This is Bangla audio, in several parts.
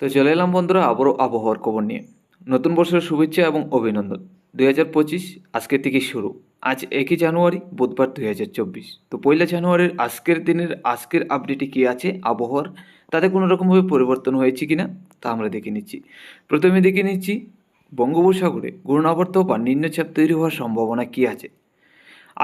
তো চলে এলাম বন্ধুরা আবারও আবহাওয়ার খবর নিয়ে। নতুন বছরের শুভেচ্ছা এবং অভিনন্দন। দুই হাজার পঁচিশ আজকের থেকে শুরু। আজ একই জানুয়ারি, বুধবার দুই হাজার চব্বিশ। তো পয়লা জানুয়ারির আজকের দিনের আজকের আপডেটে কী আছে, আবহাওয়ার, তাতে কোনো রকমভাবে পরিবর্তন হয়েছে কিনা তা আমরা দেখে নিচ্ছি। প্রথমে দেখে নিচ্ছি, বঙ্গোপসাগরে ঘূর্ণাবর্ত বা নিম্নচাপ তৈরি হওয়ার সম্ভাবনা কী আছে?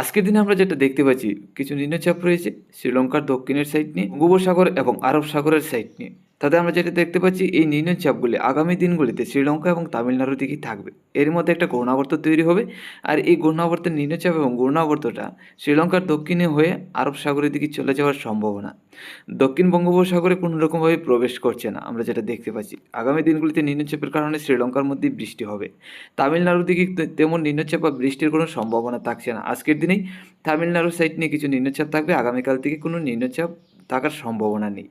আজকের দিনে আমরা যেটা দেখতে পাচ্ছি, কিছু নিম্নচাপ রয়েছে, শ্রীলঙ্কার দক্ষিণের সাইড নিয়ে বঙ্গোপসাগর এবং আরব সাগরের সাইড নিয়ে। তাতে আমরা যেটা দেখতে পাচ্ছি, এই নিম্নচাপগুলি আগামী দিনগুলিতে শ্রীলঙ্কা এবং তামিলনাড়ুর দিকেই থাকবে। এর মধ্যে একটা ঘূর্ণাবর্ত তৈরি হবে আর এই ঘূর্ণাবর্তের নিম্নচাপ এবং ঘূর্ণাবর্তটা শ্রীলঙ্কার দক্ষিণে হয়ে আরব সাগরের দিকে চলে যাওয়ার সম্ভাবনা। দক্ষিণ বঙ্গোপসাগরে কোনো রকমভাবে প্রবেশ করছে না, আমরা যেটা দেখতে পাচ্ছি। আগামী দিনগুলিতে নিম্নচাপের কারণে শ্রীলঙ্কার মধ্যে বৃষ্টি হবে। তামিলনাড়ুর দিকে তেমন নিম্নচাপ বা বৃষ্টির কোনো সম্ভাবনা থাকছে না। আজকের দিনেই তামিলনাড়ুর সাইড নিয়ে কিছু নিম্নচাপ থাকবে। আগামীকাল থেকে কোনো নিম্নচাপ থাকার সম্ভাবনা নেই।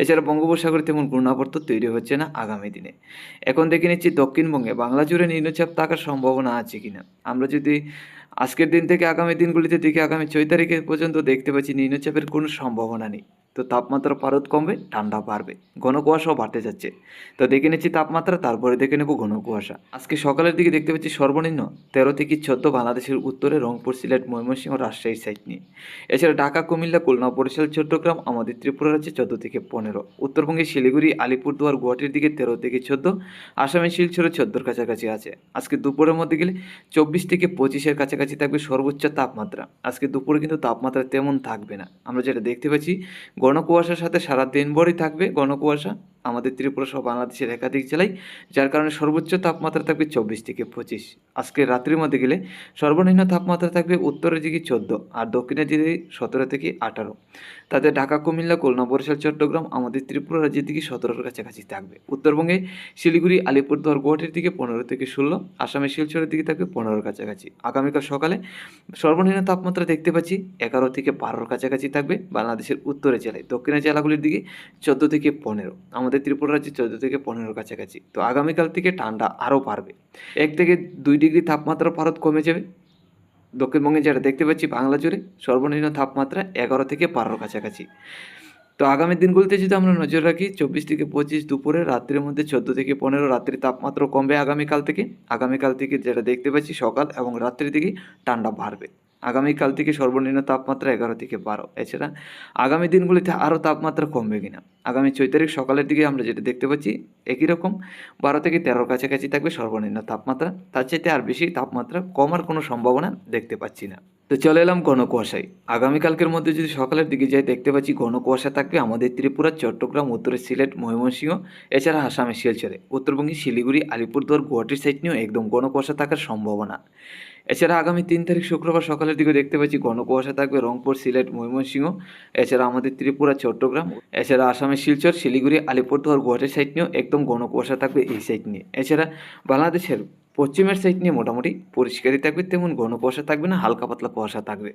এছাড়া বঙ্গোপসাগরে তেমন ঘূর্ণাবর্ত তৈরি হচ্ছে না আগামী দিনে। এখন দেখে নিচ্ছি দক্ষিণবঙ্গে বাংলা জুড়ে নিম্নচাপ থাকার সম্ভাবনা আছে কিনা। আমরা যদি আজকের দিন থেকে আগামী দিনগুলিতে দেখি, আগামী ছয় তারিখে পর্যন্ত দেখতে পাচ্ছি নিম্নচাপের কোনো সম্ভাবনা নেই। তো তাপমাত্রা পারদ কমবে, ঠান্ডা বাড়বে ঘন কুয়াশাও বাড়তে যাচ্ছে। তো দেখে নিচ্ছি তাপমাত্রা, তারপরে দেখে নেব ঘন কুয়াশা আজকে সকালের দিকে দেখতে পাচ্ছি সর্বনিম্ন তেরো থেকে চোদ্দ বাংলাদেশের উত্তরে, রংপুর, সিলেট, ময়মনসিংহ, রাজশাহী সাইড নিয়ে। এছাড়া ঢাকা, কুমিল্লা, খুলনা, বরিশাল, চট্টগ্রাম, আমাদের ত্রিপুরা রাজ্যে চোদ্দ থেকে পনেরো। উত্তরবঙ্গে শিলিগুড়ি, আলিপুরদুয়ার, গুয়াহাটির দিকে তেরো থেকে চোদ্দ, আসামে শিলচরে চোদ্দোর কাছাকাছি আছে। আজকে দুপুরের মধ্যে গেলে চব্বিশ থেকে পঁচিশের কাছাকাছি থাকবে সর্বোচ্চ তাপমাত্রা। আজকে দুপুরে কিন্তু তাপমাত্রা তেমন থাকবে না। আমরা যেটা দেখতে পাচ্ছি ঘন কুয়াশার সাথে সারা দিনভরই থাকবে ঘন কুয়াশা আমাদের ত্রিপুরা সহ বাংলাদেশের একাধিক জেলায়, যার কারণে সর্বোচ্চ তাপমাত্রা থাকবে চব্বিশ থেকে পঁচিশ। আজকে রাত্রির মধ্যে গেলে সর্বনিম্ন তাপমাত্রা থাকবে উত্তরের দিকে চোদ্দ আর দক্ষিণের দিকে সতেরো থেকে আঠারো। তাতে ঢাকা, কুমিল্লা, খুলনা, বরিশাল, চট্টগ্রাম আমাদের ত্রিপুরা রাজ্যের দিকে সতেরোর কাছাকাছি থাকবে। উত্তরবঙ্গে শিলিগুড়ি, আলিপুরদুয়ার, গুয়াহাটির দিকে পনেরো থেকে ষোলো, আসামের শিলচরের দিকে থাকবে পনেরোর কাছাকাছি। আগামীকাল সকালে সর্বনিম্ন তাপমাত্রা দেখতে পাচ্ছি এগারো থেকে বারোর কাছাকাছি থাকবে বাংলাদেশের উত্তরের জেলায়। দক্ষিণের জেলাগুলির দিকে চোদ্দ থেকে পনেরো। আমাদের ত্রিপুরা রাজ্যে চোদ্দ থেকে পনেরোর কাছাকাছি। তো আগামীকাল থেকে ঠান্ডা আরও বাড়বে। এক থেকে দুই ডিগ্রি তাপমাত্রা ভারত কমে যাবে। দক্ষিণবঙ্গে যেটা দেখতে পাচ্ছি বাংলা জুড়ে সর্বনিম্ন তাপমাত্রা এগারো থেকে বারোর কাছাকাছি। তো আগামী দিনগুলিতে যদি আমরা নজর রাখি, চব্বিশ থেকে পঁচিশ দুপুরে, রাত্রির মধ্যে চোদ্দ থেকে পনেরো, রাত্রির তাপমাত্রা কমবে আগামীকাল থেকে। আগামীকাল থেকে যেটা দেখতে পাচ্ছি সকাল এবং রাত্রির দিকে ঠান্ডা বাড়বে। আগামীকাল থেকে সর্বনিম্ন তাপমাত্রা এগারো থেকে বারো। এছাড়া আগামী দিনগুলিতে আরও তাপমাত্রা কমবে কিনা? আগামী চৈত তারিখ সকালের দিকে আমরা যেটা দেখতে পাচ্ছি, একই রকম, বারো থেকে তেরোর কাছাকাছি থাকবে সর্বনিম্ন তাপমাত্রা। তার চাইতে আর বেশি তাপমাত্রা কমার কোনো সম্ভাবনা দেখতে পাচ্ছি না। তো চলে এলাম ঘন কুয়াশায় আগামীকালকের মধ্যে যদি সকালের দিকে যাই, দেখতে পাচ্ছি ঘন কুয়াশা থাকবে আমাদের ত্রিপুরা, চট্টগ্রাম উত্তরের সিলেট, ময়মনসিংহ, এছাড়া আসামের শিলচরে। উত্তরবঙ্গে শিলিগুড়ি, আলিপুরদুয়ার, গুয়াহাটির সাইড নিয়েও একদম ঘন কুয়াশা থাকার সম্ভাবনা। এছাড়া আগামী তিন তারিখ শুক্রবার সকালের দিকে দেখতে পাচ্ছি ঘন কুয়াশা থাকবে, রংপুর, সিলেট, ময়মনসিংহ, এছাড়া আমাদের ত্রিপুরা, চট্টগ্রাম, এছাড়া আসামের শিলচর, শিলিগুড়ি, আলিপুরদুয়ার, গুয়াহাটির সাইড নিয়েও একদম ঘন কুয়াশা থাকবে এই সাইড নিয়ে। এছাড়া বাংলাদেশের পশ্চিমের সাইড নিয়ে মোটামুটি পরিষ্কারই থাকবে, তেমন ঘন কুয়াশা থাকবে না, হালকা পাতলা কুয়াশা থাকবে।